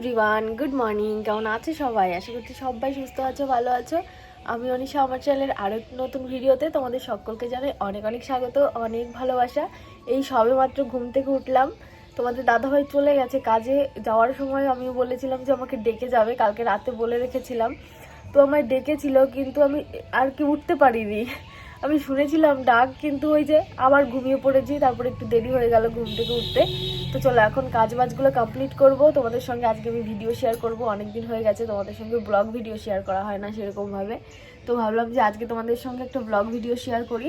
Everyone good morning কেমন আছে সবাই? আশা করছি সবাই সুস্থ আছো, ভালো আছো। আমি অনিশা, আমার চ্যানেলের আরও নতুন ভিডিওতে তোমাদের সকলকে জানাই অনেক অনেক স্বাগত, অনেক ভালোবাসা। এই সবে মাত্র ঘুম থেকে উঠলাম। তোমাদের দাদাভাই চলে গেছে কাজে। যাওয়ার সময় আমি বলেছিলাম যে আমাকে ডেকে যাবে, কালকে রাতে বলে রেখেছিলাম। তো আমায় ডেকেছিল, কিন্তু আমি আর কি উঠতে পারিনি। আমি শুনেছিলাম ডাক, কিন্তু ওই যে আবার ঘুমিয়ে পড়েছি, তারপরে একটু দেরি হয়ে গেল ঘুম থেকে উঠতে। তো চলো, এখন কাজ বাজগুলো কমপ্লিট করব। তোমাদের সঙ্গে আজকে আমি ভিডিও শেয়ার করব। অনেক দিন হয়ে গেছে, তোমাদের সঙ্গে ব্লগ ভিডিও শেয়ার করা হয় না সেরকমভাবে। তো ভাবলাম যে আজকে তোমাদের সঙ্গে একটা ব্লগ ভিডিও শেয়ার করি।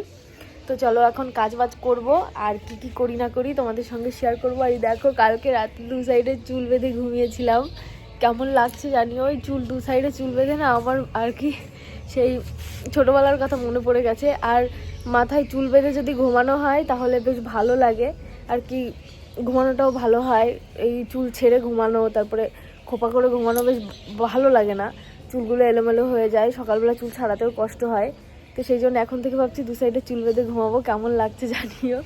তো চলো, এখন কাজ বাজ করব। আর কি কি করি না করি তোমাদের সঙ্গে শেয়ার করব। আর দেখো, কালকে রাত দু সাইডে চুল বেঁধে ঘুমিয়েছিলাম। কেমন লাগছে জানিও ওই চুল দু সাইডে চুল বেঁধে না আমার আর কি সেই ছোটোবেলার কথা মনে পড়ে গেছে। আর মাথায় চুল বেঁধে যদি ঘুমানো হয় তাহলে বেশ ভালো লাগে। আর কি ঘুমানোটাও ভালো হয়, এই চুল ছেড়ে ঘুমানো, তারপরে খোপা করে ঘুমানো বেশ ভালো লাগে না। চুলগুলো এলোমেলো হয়ে যায়, সকালবেলা চুল ছাড়াতেও কষ্ট হয়। তো সেই জন্য এখন থেকে ভাবছি দু সাইডে চুল বেঁধে ঘুমাবো, কেমন লাগছে জানিও।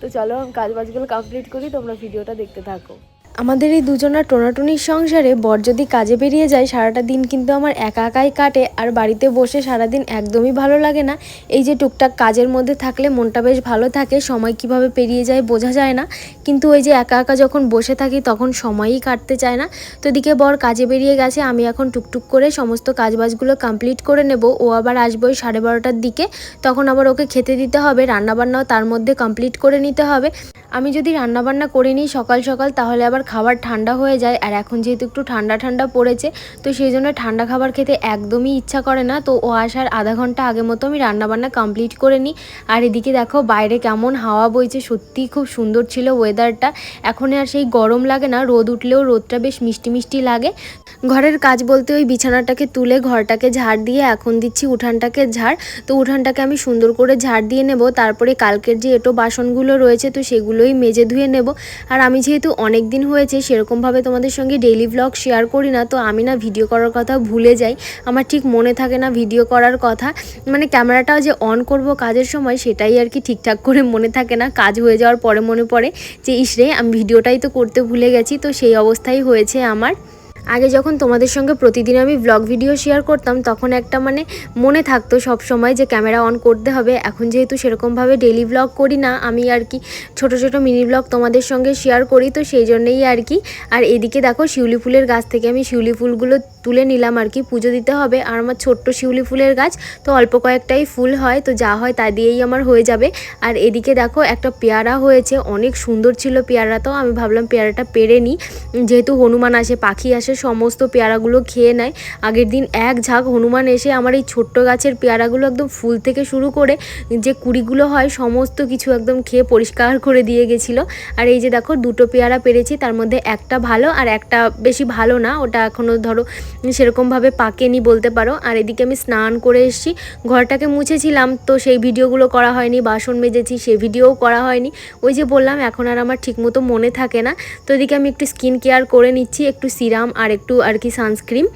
তো চলো আমি কাজ বাজগুলো কমপ্লিট করি, তোমরা ভিডিওটা দেখতে থাকো। আমাদের এই দুজনের টোনাটুনির সংসারে বর যদি কাজে বেরিয়ে যায়, সারাটা দিন কিন্তু আমার একা একাই কাটে আর বাড়িতে বসে সারাদিন একদমই ভালো লাগে না। এই যে টুকটাক কাজের মধ্যে থাকলে মনটা বেশ ভালো থাকে, সময় কীভাবে পেরিয়ে যায় বোঝা যায় না। কিন্তু ওই যে একা একা যখন বসে থাকি তখন সময়ই কাটতে চায় না। তো এদিকে বর কাজে বেরিয়ে গেছে, আমি এখন টুকটুক করে সমস্ত কাজবাজগুলো কমপ্লিট করে নেব। ও আবার আসবে ওই সাড়ে বারোটার দিকে, তখন আবার ওকে খেতে দিতে হবে, রান্নাবান্নাও তার মধ্যে কমপ্লিট করে নিতে হবে। আমি যদি রান্নাবান্না করে নিই সকাল সকাল, তাহলে আবার খাবার ঠান্ডা হয়ে যায়। আর এখন যেহেতু একটু ঠান্ডা ঠান্ডা পড়েছে, তো সেই জন্য ঠান্ডা খাবার খেতে একদমই ইচ্ছা করে না। তো ও আসার আধা ঘণ্টা আগে মতো আমি রান্নাবান্না কমপ্লিট করে নিই। আর এদিকে দেখো, বাইরে কেমন হাওয়া বইছে। সত্যিই খুব সুন্দর ছিল ওয়েদারটা এখন আর সেই গরম লাগে না। রোদ উঠলেও রোদটা বেশ মিষ্টি মিষ্টি লাগে। ঘরের কাজ বলতে ওই বিছানাটাকে তুলে ঘরটাকে ঝাড় দিয়ে এখন দিচ্ছি উঠানটাকে ঝাড়। তো উঠানটাকে আমি সুন্দর করে ঝাড় দিয়ে নেব। তারপরে কালকের যে এটো বাসনগুলো রয়েছে, তো সেগুলোই মেজে ধুয়ে নেব। আর আমি যেহেতু অনেক দিন হয়েছে, সেরকমভাবে তোমাদের সঙ্গে ডেইলি ব্লগ শেয়ার করি না, তো আমি না ভিডিও করার কথা ভুলে যাই। আমার ঠিক মনে থাকে না ভিডিও করার কথা। মানে ক্যামেরাটাও যে অন করব কাজের সময়, সেটাই আর কি ঠিকঠাক করে মনে থাকে না। কাজ হয়ে যাওয়ার পরে মনে পড়ে যে ইসরে আমি ভিডিওটাই তো করতে ভুলে গেছি। তো সেই অবস্থাই হয়েছে আমার। আগে যখন তোমাদের সঙ্গে প্রতিদিন আমি ব্লগ ভিডিও শেয়ার করতাম, তখন একটা মানে মনে থাকতো সব সময় যে ক্যামেরা অন করতে হবে। এখন যেহেতু সেরকমভাবে ডেলি ব্লগ করি না, আমি আর কি ছোট ছোট মিনি ব্লগ তোমাদের সঙ্গে শেয়ার করি, তো সেই জন্যই আর কি। আর এদিকে দেখো শিউলি ফুলের গাছ থেকে আমি শিউলি ফুলগুলো তুলে নিলাম আর কি, পুজো দিতে হবে। আর আমার ছোট্ট শিউলি ফুলের গাছ, তো অল্প কয়েকটাই ফুল হয়, তো যা হয় তা দিয়েই আমার হয়ে যাবে। আর এদিকে দেখো একটা পেয়ারা হয়েছে, অনেক সুন্দর ছিল পেয়ারাটাও আমি ভাবলাম পেয়ারাটা পেরে নিই। যেহেতু হনুমান আসে, পাখি আসে সমস্ত পেয়ারাগুলো খেয়ে নেয়। আগের দিন এক ঝাঁক হনুমান এসে আমার এই ছোট্ট গাছের পেয়ারাগুলো একদম ফুল থেকে শুরু করে যে কুড়িগুলো হয় সমস্ত কিছু একদম খেয়ে পরিষ্কার করে দিয়ে গেছিল। আর এই যে দেখো দুটো পেয়ারা পেরেছি, তার মধ্যে একটা ভালো আর একটা বেশি ভালো না। ওটা এখনও ধরো সেরকমভাবে পাকেনি বলতে পারো। আর এদিকে আমি স্নান করে এসেছি, ঘরটাকে মুছেছিলাম, তো সেই ভিডিওগুলো করা হয়নি, বাসন মেজেছি, সে ভিডিওও করা হয়নি। ওই যে বললাম, এখন আর আমার ঠিকমতো মনে থাকে না। তো এদিকে আমি একটু স্কিন কেয়ার করে নিচ্ছি, একটু সিরাম আর একটু আর কি সানস্ক্রিন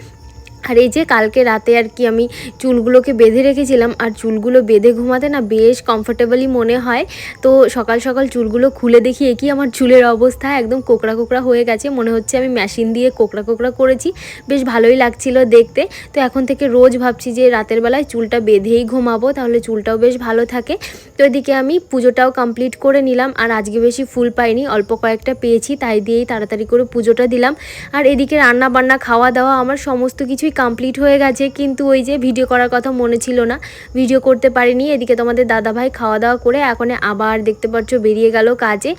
আর এই যে কালকে রাতে আর কি আমি চুলগুলোকে বেঁধে রেখেছিলাম, আর চুলগুলো বেঁধে ঘুমাতে না বেশ কমফোর্টেবলই মনে হয়। তো সকাল সকাল চুলগুলো খুলে দেখি একই আমার চুলের অবস্থা, একদম কোকড়া কোকড়া হয়ে গেছে। মনে হচ্ছে আমি মেশিন দিয়ে কোকড়া কোকড়া করেছি। বেশ ভালোই লাগছিল দেখতে। তো এখন থেকে রোজ ভাবছি যে রাতের বেলায় চুলটা বেঁধেই ঘুমাবো, তাহলে চুলটাও বেশ ভালো থাকে। তো এদিকে আমি পুজোটাও কমপ্লিট করে নিলাম, আর আজকে বেশি ফুল পাইনি, অল্প কয়েকটা পেয়েছি, তাই দিয়েই তাড়াতাড়ি করে পুজোটা দিলাম। আর এদিকে রান্না বান্না খাওয়া দাওয়া আমার সমস্ত কিছুই কমপ্লিট হয়ে গেছে, কিন্তু ওই যে ভিডিও করার কথা মনে ছিল না। ভিডিও করতে পারিনি, এদিকে তোমাদের দাদাভাই খাওয়া দাওয়া করে এখন আবার দেখতে পাচ্ছ বেরিয়ে গেল কাজে।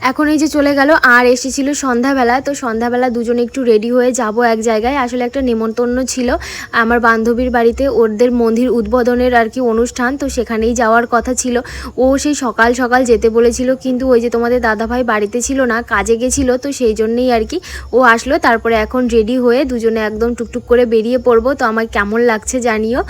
এখন এই যে চলে গেল, আর এসেছিল সন্ধ্যাবেলা, তো সন্ধ্যাবেলা দুজনে একটু রেডি হয়ে যাব এক জায়গায়। আসলে একটা নেমন্তন্ন ছিল আমার বান্ধবীর বাড়িতে ওদের মন্দির উদ্বোধনের আর কি অনুষ্ঠান, তো সেখানেই যাওয়ার কথা ছিল। ও সেই সকাল সকাল যেতে বলেছিল, কিন্তু ওই যে তোমাদের দাদাভাই বাড়িতে ছিল না, কাজে গেছিল, তো সেই জন্যেই আর কি ও আসলো। তারপরে এখন রেডি হয়ে দুজনে একদম টুকটুক করে বেরিয়ে পড়ব। তো আমার কেমন লাগছে জানিও?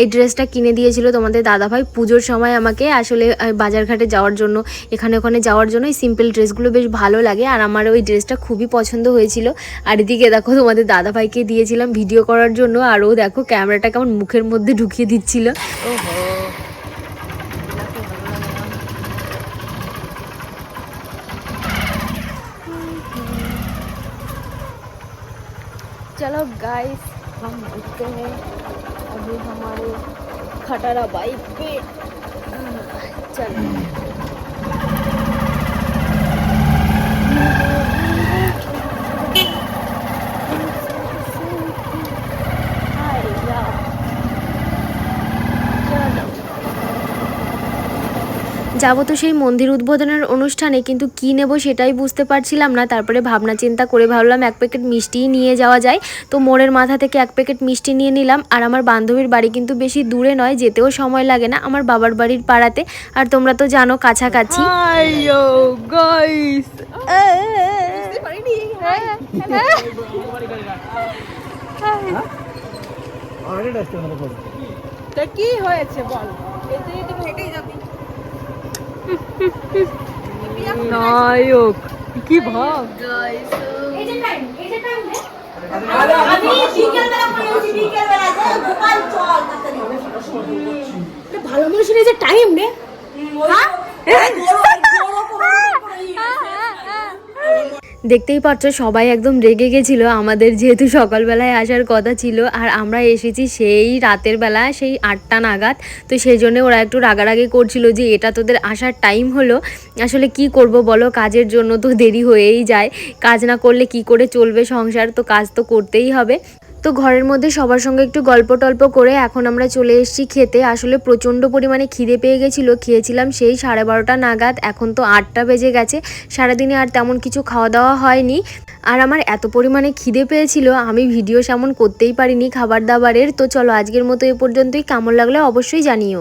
এই ড্রেসটা কিনে দিয়েছিল তোমাদের দাদাভাই পুজোর সময় আমাকে, আসলে বাজারঘাটে যাওয়ার জন্য, এখানে ওখানে যাওয়ার জন্য এই সিম্পল ড্রেসগুলো বেশ ভালো লাগে আর আমার ওই ড্রেসটা খুবই পছন্দ হয়েছিল আর এদিকে দেখো তোমাদের দাদাভাইকে দিয়েছিলাম ভিডিও করার জন্য আর ও দেখো ক্যামেরাটা কেমন মুখের মধ্যে ঢুকিয়ে দিচ্ছিল ওহো चलो गाइस हम उठते हैं अभी हमारे खटारा बाइक पे चलो যাব তো সেই মন্দির উদ্বোধনের অনুষ্ঠানে কিন্তু কি নেব সেটাই বুঝতে পারছিলাম না। তারপরে ভাবনা চিন্তা করে ভাবলাম এক প্যাকেট মিষ্টিই নিয়ে যাওয়া যায়। তো মোড়ের মাথা থেকে এক প্যাকেট মিষ্টি নিয়ে নিলাম। আর আমার বান্ধবীর বাড়ি কিন্তু বেশি দূরে নয় যেতেও সময় লাগে না আমার বাবার বাড়ির পাড়াতে। আর তোমরা তো জানো কাছাকাছি। আইয়ো গাইস তা কি হয়েছে বল? নায়ক। কি ভাব? ভালো মানুষের এই যে টাইম রে। দেখতেই পাচ্ছ, সবাই একদম রেগে গেছিল। আমাদের যেহেতু সকালবেলায় আসার কথা ছিল, আর আমরা এসেছি সেই রাতের বেলা, সেই আটটা নাগাদ। তো সেই জন্য ওরা একটু রাগারাগি করছিল যে, এটা তোদের আসার টাইম হলো। আসলে কি করব বলো? কাজের জন্য তো দেরি হয়েই যায়। কাজ না করলে কি করে চলবে সংসার? তো কাজ তো করতেই হবে। তো ঘরের মধ্যে সবার সঙ্গে একটু গল্প টল্প করে এখন আমরা চলে এসেছি খেতে। আসলে প্রচণ্ড পরিমাণে খিদে পেয়ে গেছিল, খেয়েছিলাম সেই সাড়ে বারোটা নাগাদ, এখন তো আটটা বেজে গেছে, সারাদিনে আর তেমন কিছু খাওয়া দাওয়া হয়নি। আর আমার এত পরিমাণে খিদে পেয়েছিল, আমি ভিডিও সেমন করতেই পারিনি খাবার দাবারের। তো চলো আজকের মতো এ পর্যন্তই, কেমন লাগলে অবশ্যই জানিও।